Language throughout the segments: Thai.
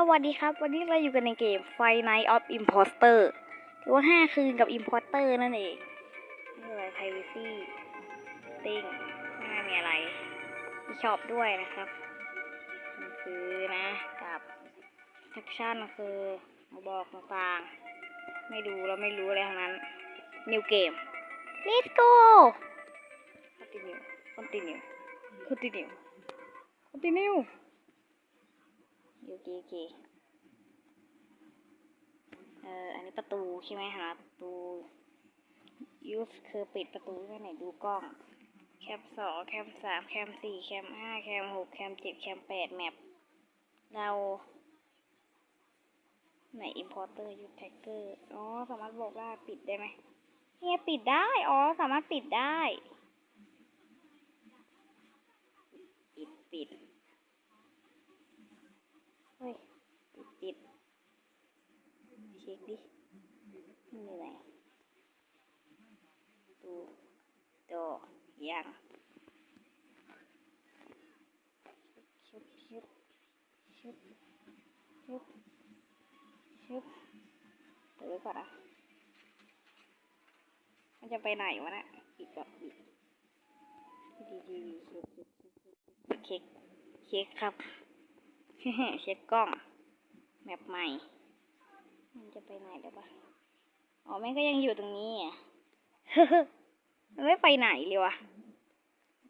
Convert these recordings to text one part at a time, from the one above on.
สวัสดีครับ วันนี้เราอยู่กันในเกม Five Night of Imposter หรือว่าห้าคืนกับ Imposter นั่นเองนี่อะไร Privacy ติ้งไม่น่ามีอะไรมีช็อปด้วยนะครับมันคือนะ กับ Action คือบอกต่างๆ ไม่ดูเราไม่รู้อะไรทั้งนั้น New Game Let's go Continue Continue Continue Continue โอเคโอเคเอ่ออันนี้ประตูใช่ไหมคะประตู use คือปิดประตูไว้ไหนดูกล้อง แคมสองแคมสามแคมสี่แคมห้าแคมหกแคมเจ็ดแคมแปดแมปเราไหน importer use tagger อ๋อ สามารถบอกว่าปิดได้ไหมเนี่ยปิดได้ อ๋อ สามารถปิดได้ ปิด ปิด เฮ้ยปิดปิดเช็คดิมันอยู่ไหนดูโตยังชุบชุบชุบชุบชุบเดี๋ยวไว้ก่อนนะมันจะไปไหนวะเนะปิดก่อนปิดดีดีดีเช็คเช็คเช็คครับ เช็คกล้องแมปใหม่ มันจะไปไหนได้ปะอ๋อแม่ก็ยังอยู่ตรงนี้อะมันไม่ไปไหนเลยวะ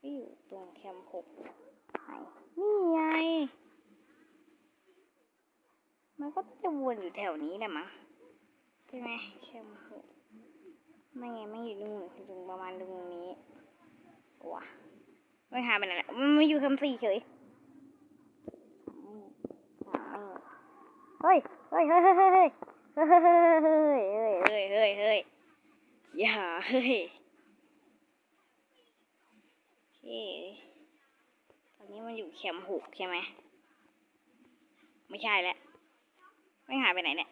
ก็อยู่ตรงแคมป์หกนี่ไง มันก็จะวนอยู่แถวนี้แหละมั้งใช่ไหมแคมป์หกไม่ไงไม่อยู่ตรงอยู่ตรงประมาณตรงนี้ว้าไม่หายไปไหนแหละมันมาอยู่แคมป์สี่เฉย เฮ้ย เฮ้ย เฮ้ย เฮ้ย เฮ้ย เฮ้ย เฮ้ย เฮ้ย เฮ้ย อย่า เฮ้ยโอเคตอนนี้มันอยู่แคมหกใช่ไหม ไม่ใช่แล้วไม่หายไปไหนเนี่ย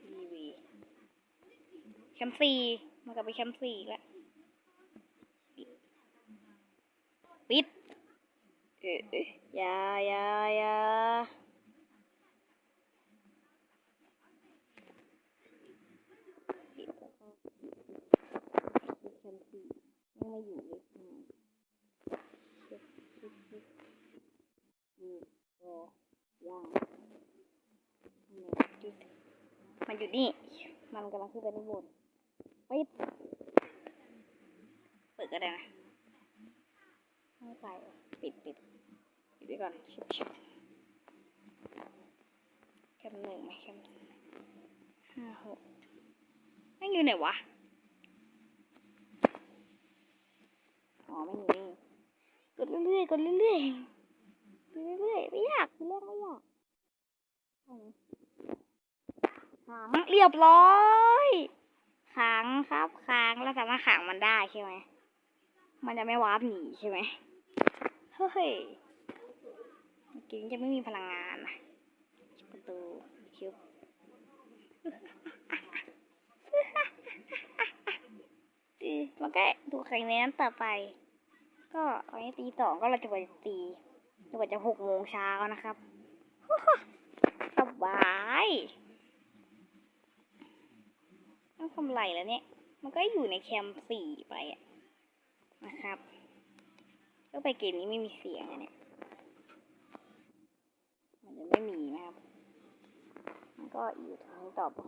ทีวีแคมป์สี่มันกลับไปแคมป์สี่แล้วปิดเออ อย่าอย่าอย่าแคมปียังไม่อยู่เลยนี่รอย่างมันจุดนอยู่นี่ มันกำลังขึ้นไปด้านบนปิดเปิดก็ได้นะไม่ไป ปิดปิด ไว้ก่อนชิบชิบแคมหนึ่งไหมแคมห้าหกไม่อยู่ไหนวะ อ๋อไม่อยู่นี่กดเรื่อยๆกดเรื่อยๆกดเรื่อยๆไม่ยากเรื่องไม่ยากขังเรียบร้อยขังครับขังแล้วสามารถขังมันได้ใช่ไหมมันจะไม่วาร์ปหนีใช่ไหมเฮ้ย เมื่อกี้จะไม่มีพลังงานนะประตูคิวดีมันก็ดูใครในนั้นต่อไป ก็ตอนนี้ตีสองก็เราจะไปตีจนกว่าจะหกโมงเช้านะครับสบายต้องทำไรแล้วเนี่ย มันก็อยู่ในแคมป์สี่ไปอะนะครับ ก็ไปเกมนี้ไม่มีเสียงอะเนี่ย มันจะไม่มีนะครับ มัน ก็อยู่ทางนี้ต่อไป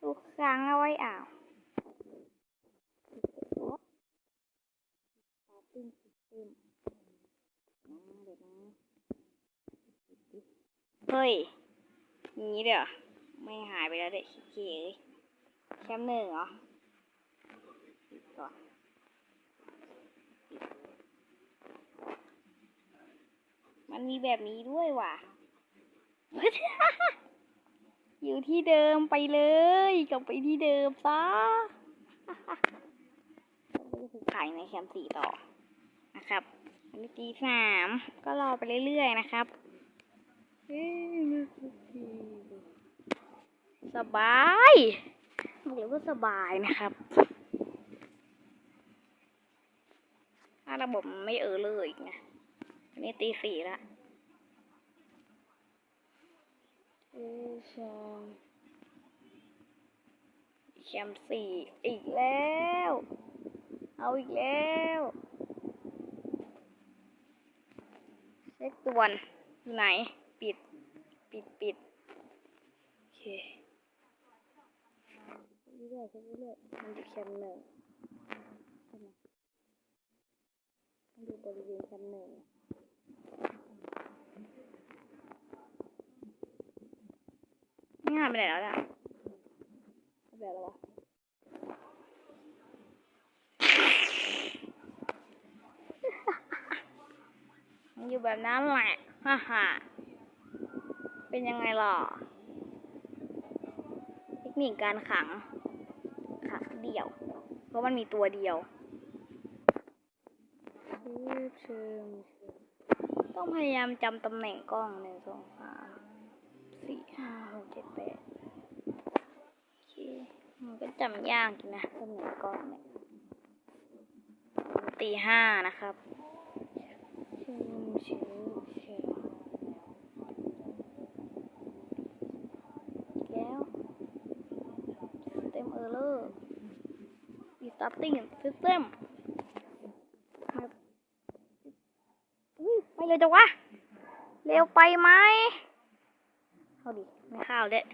ทุกครั้งเอาไว้อ่าวเฮ้ยอย่างนี้เดี๋ยวไม่หายไปแล้วเด็กขี้เกียจแคมป์หนึ่งเหรอก่อน มันมีแบบนี้ด้วยว่ะ อยู่ที่เดิมไปเลยกลับไปที่เดิมซะขายในแคมป์สี่ต่อนะครับ อันนี้ตีสามก็รอไปเรื่อยๆนะครับสบายบอกเลยว่าสบายนะครับ ถ้าระบบไม่เออเลยไง อันนี้ตีสี่ละเออสองแชมป์สี่อีกแล้ว เอาอีกแล้วเช็คตัวนอยู่ไหน ปิด ปิดปิดโอเคเรื่อยๆเช็คเรื่อยๆมันอยู่แชมป์หนึ่งใช่ไหมมันอยู่บริเวณแชมป์หนึ่ง ไม่หายไปไหนแล้วเนี่ยไปไหนแล้ววะมันอยู่แบบนั้นแหละฮ่าฮ่าเป็นยังไงล่ะเทคนิคการขัง ขังเดี่ยว เพราะมันมีตัวเดียว ต้องพยายามจำตำแหน่งกล้องหนึ่งสองสามสี่ห้าหกเจ็ดแปดโอเคมันก็จำยากอยู่นะตำแหน่งกล้องเนี่ยตีห้านะครับชิมชิมชิมแล้วเต็มเออร์เลอร์ restarting system ครับ ไปจังวะ เร็วไปไหมเอาดิ ไม่เข้าวเลย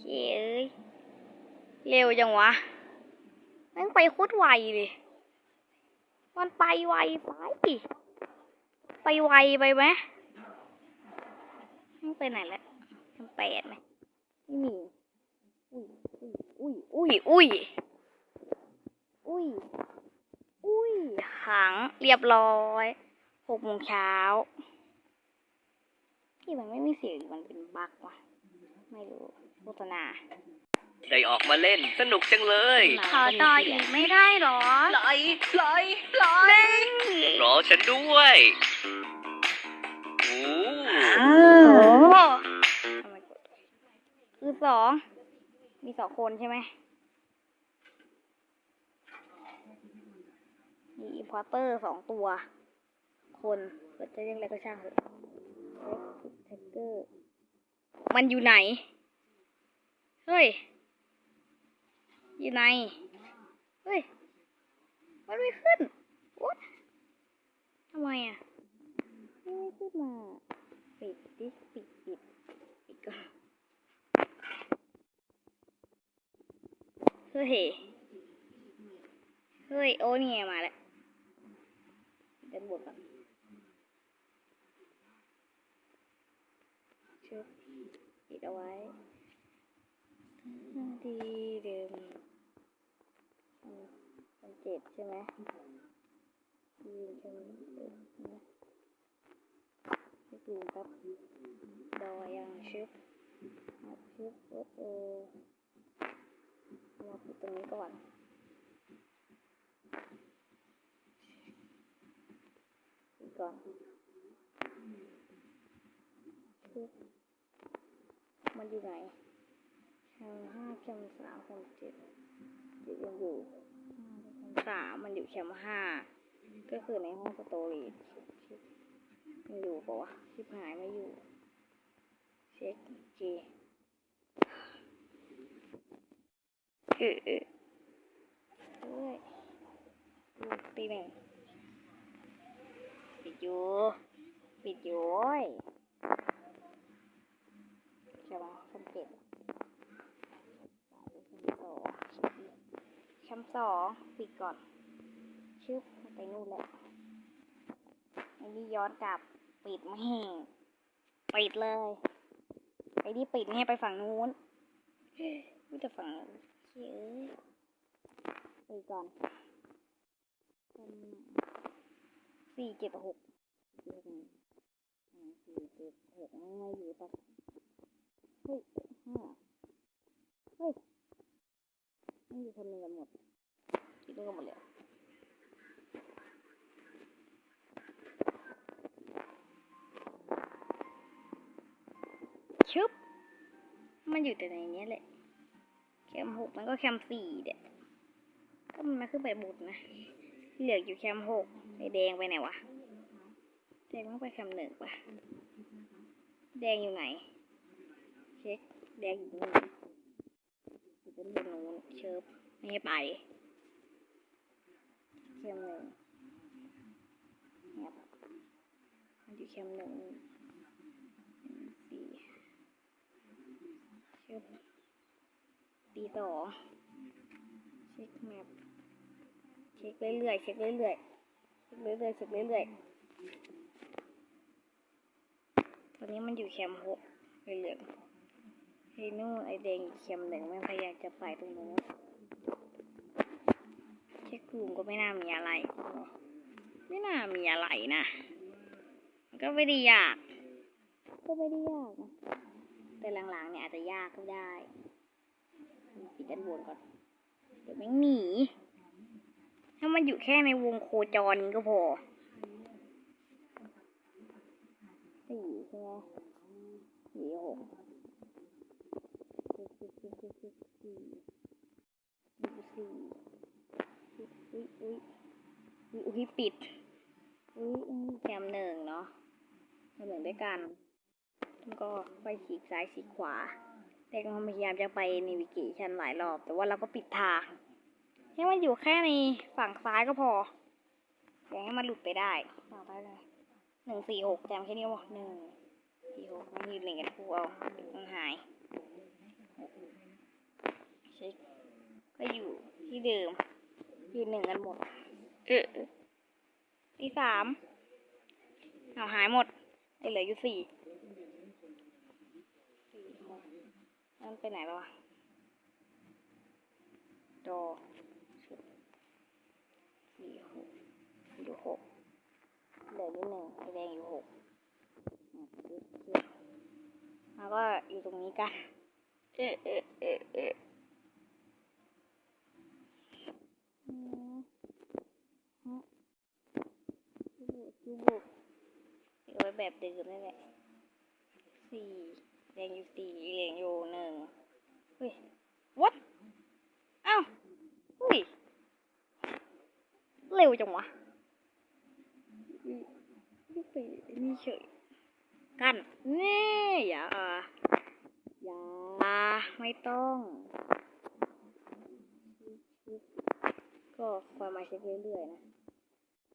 เย้ยเอ้ยเร็วจังวะแม่งไปโคตรไวเลยมันไปไวไป ไปไวไปไหมแม่ไปไหนแล้วทำแปดไหมไม่มี อุ้ย อุ้ย อุ้ย อุ้ย อุ้ย อุ้ยขังเรียบร้อย กโมงเช้าที่มันไม่มีเสียงมันเป็นบั๊กวะไม่รู้โฆษณาได้ออกมาเล่นสนุกจังเลยขอต่ออีกไม่ได้หรอปล่อยปล่อยปล่อยรอฉันด้วยโอ้โอ้ทำไมกดคือสองมีสองคนใช่ไหมมีอินพอร์เตอร์สองตัว คนก็จะเรียกอะไรก็ช่างเถอะแท็กเกอร์ มันอยู่ไหน เฮ้ย อยู่ไหน เฮ้ย มันไม่ขึ้น what ทำไมอะ ไม่ขึ้นมา ปิดดิ ปิดปิดปิดก่อนเฮ้ย เฮ้ย โอ้นี่ไงมาแล้วเดินบนก่อนชุบปิด เอาไว้ดีเดิมอืมเป็นเจ็ดใช่ไหมยืนใช่ไหมเออนะไปดูครับดอยังชุบมาชุบโอ้โอเอามาปิดตรงนี้ก่อนปิดก่อนชุบ มันอยู่ไหนแคมห้าแคมสามแคมเจ็ดเจ็ดยังอยู่แคมสามมันอยู่แคมห้าก็คือในห้องสโตรีจมันอยู่ปะวะชิบหายไม่อยู่ เช็คจีเออเออเฮ้ยดูตีหนึ่งปิดอยู่ปิดอยู่โอ้ยใช่ปะสังเกตสอง ชั้นสองปิดก่อน ชึบไปนู่นแหละอันนี้ย้อนกลับปิดไม่แห้งปิดเลยไอ้นี่ปิดไม่ให้ไปฝั่งนู้นไม่แต่ฝั่งนู้นเฮ้ยไปก่อนสี่เจ็ดหกเจ็ดก่อ่าสี่เจ็ดหกไม่ไม่อยู่ปะเฮ้ยห้าเฮ้ย ไม่อยู่คนหนึ่งกันหมดคิดด้วยกันหมดเลยชึบมันอยู่แต่ในนี้แหละ แคมหกมันก็แคมสี่เด็ดก็มันมาขึ้นไปบุดนะ เหลืออยู่แคมหกไอแดงไปไหนวะ แดงต้องไปแคมหนึ่งปะแดงอยู่ไหน เช็ค แดงอยู่นู่ นอยู่บนบนนู้นเชิบไม่ให้ไปแคมหนึ่งเนี่ยมันอยู่แคมหนึ่งสี่เชิบตีสองเช็คแมปเช็คเรื่อยๆเช็คเรื่อยๆเช็คเรื่อยๆเช็คเรื่อยๆตอนนี้มันอยู่แคมหกเหลือง ไอ้นู่นไอแดงอยู่แคมป์หนึ่งมันพยายามจะไปตรงนู้นเช็คกลุ่มก็ไม่น่ามีอะไร ไม่น่ามีอะไรนะมันก็ไม่ได้ยาก ก็ไม่ได้ยากนะแต่หลังๆเนี่ยอาจจะยากก็ได้ปิดด้านบนก่อน เดี๋ยวไม่งหนีถ้ามันอยู่แค่ในวงโคจรนี้ก็พอสี่ใช่ไหมสี่หกสี่สี่สี่ สี่สี่สี่อุ้ยอุ้ยอุ้ยปิดอุ้ยแคมหนึ่งเนาะแคมหนึ่งด้วยกันแล้วก็ไปฉีกซ้ายฉีกขวาแต่ก็พยายามจะไปนิวิเกชันหลายรอบ แต่ว่าเราก็ปิดทาง ให้มันอยู่แค่ในฝั่งซ้ายก็พออย่าให้มันหลุดไปได้ฝั่งซ้ายเลยหนึ่งสี่หกจำแค่นี้วะหนึ่งสี่หกไม่ยืนหนึ่งกันคู่เอามันหาย ช็ค ก็อยู่ที่เดิมยืนหนึ่งกันหมด เออที่สามเอาหายหมดไอ้เหลืออยู่สี่สี่หกนั่นไปไหนแล้ววะดอสี่หกอยู่หกเหลืออยู่หนึ่งไอแดงอยู่หกอะปึ๊บปึ๊บแล้วก็อยู่ตรงนี้กันเอะเอะเอะเอะอืมฮะยูบุยูบุเอาไว้ แบบเดิมนั่นแหละสี่แดงอยู่สี่เหลืองอยู่หนึ่งเฮ้ย what อ้าเฮ้ย เร็วจังวะไม่ไปนี่เฉยกันเน่อย่าอย่าไม่ต้องก็คอยมาเช็คเรื่อยๆนะ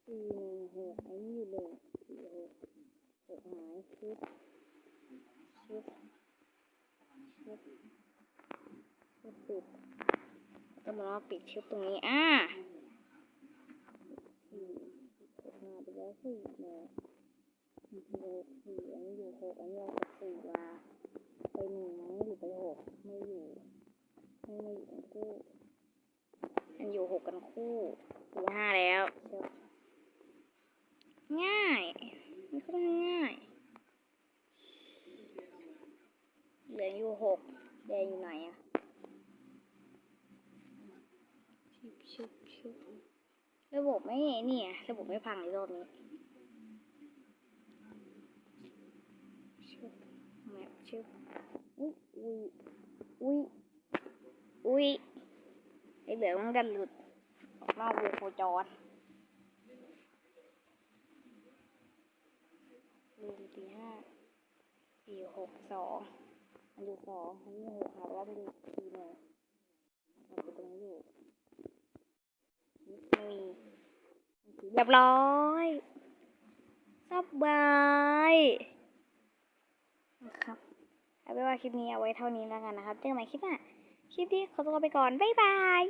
สี่หนึ่งหกอันนี้อยู่หนึ่งสี่หก หกหายชุดชุดชุดชุดปิดก็มาปิดชุดตรงนี้ อ่าสี่หกห้าไปแล้วสี่หนึ่งหกสี่อันนี้อยู่หกอันนี้เอาสี่มาไปหนึ่งไหมหรือไปหกไม่อยู่ไม่ไม่อยู่ทั้งคู่อันอยู่หกกันคู่สี่ห้าแล้ว ง่าย มันก็ง่ายเหลืออยู่หกแดงอยู่ไหนอะชิบชิบชิบระบบไม่เนี่ย ระบบไม่พังในรอบนี้ชึบแมปชึบอุ้ยอุ้ยอุ้ยอุ้ยไอเหลืองมันดันหลุดออกนอกวงโคจร ลืมตีห้าสี่หกสองอันอยู่สองอันนี้หกหาว่ามันอยู่สี่หนึ่งเราไปตรงนี้อยู่ไม่มีเรียบร้อยสบายนะครับเอาเป็นว่าคลิปนี้เอาไว้เท่านี้แล้วกันนะครับเจอกันใหม่คลิปหน้าคลิปนี้ขอตัวไปก่อน บ๊ายบาย